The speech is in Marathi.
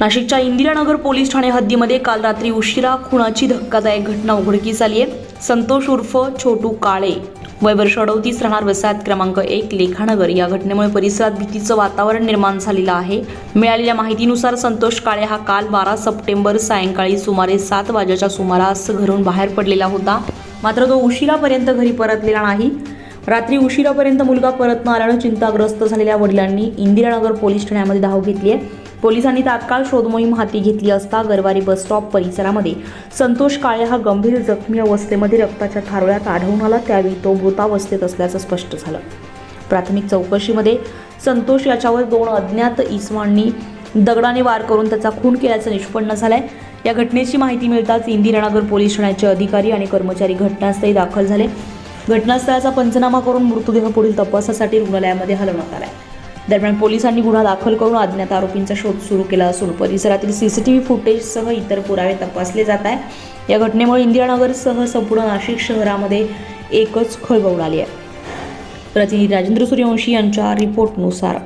नाशिकच्या इंदिरानगर पोलीस ठाणे हद्दीमध्ये काल रात्री उशिरा खुणाची धक्कादायक घटना उघडकीस आली आहे संतोष उर्फ छोटू काळे. वय वर्ष अडवतीस राहणार वसाहत क्रमांक एक लेखानगर. या घटनेमुळे परिसरात भीतीचं वातावरण निर्माण झालेलं आहे. मिळालेल्या माहितीनुसार संतोष काळे हा काल बारा सप्टेंबर सायंकाळी सुमारे सात वाजेच्या सुमारास घरून बाहेर पडलेला होता. मात्र तो उशिरापर्यंत घरी परतलेला नाही. रात्री उशिरापर्यंत मुलगा परत न आल्यानं चिंताग्रस्त झालेल्या वडिलांनी इंदिरानगर पोलीस ठाण्यामध्ये धाव घेतली आहे पोलिसांनी तात्काळ शोध मोहीम हाती घेतली असता गरवारी बस स्टॉप परिसरामध्ये संतोष काळे हा गंभीर जखमी अवस्थेमध्ये रक्ताच्या थारोळ्यात आढळून आला. त्यावेळी तो मृतावस्थेत असल्याचं स्पष्ट झालं. प्राथमिक चौकशीमध्ये संतोष याच्यावर दोन अज्ञात इसमांनी दगडाने वार करून त्याचा खून केल्याचं निष्पन्न झालंय. या घटनेची माहिती मिळताच इंदिरानगर पोलीस ठाण्याचे अधिकारी आणि कर्मचारी घटनास्थळी दाखल झाले. घटनास्थळाचा पंचनामा करून मृतदेह पुढील तपासासाठी रुग्णालयामध्ये हलवण्यात आलाय. दरम्यान पोलिसांनी गुन्हा दाखल करून अज्ञात आरोपींचा शोध सुरू केला असून परिसरातील सीसीटीव्ही फुटेजसह इतर पुरावे तपासले जात आहे या घटनेमुळे इंदिरानगरसह संपूर्ण नाशिक शहरामध्ये एकच खळबळ उडाली आहे. प्रतिनिधी राजेंद्र सूर्यवंशी यांच्या रिपोर्टनुसार